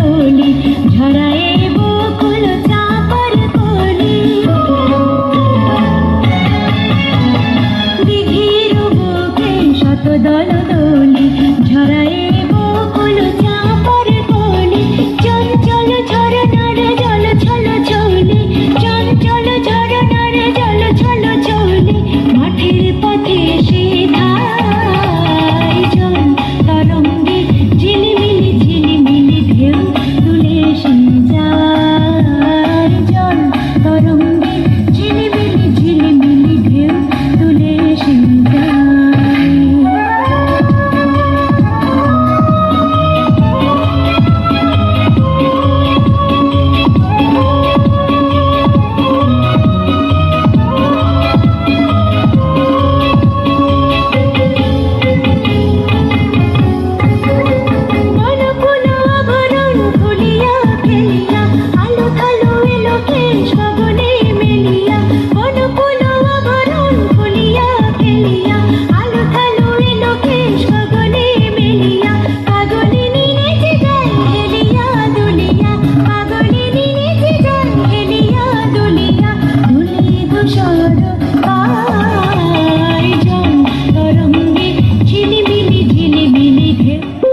কলি ঝরায় বকুল চাপর কলি দিঘির বুকে শতদল Bye.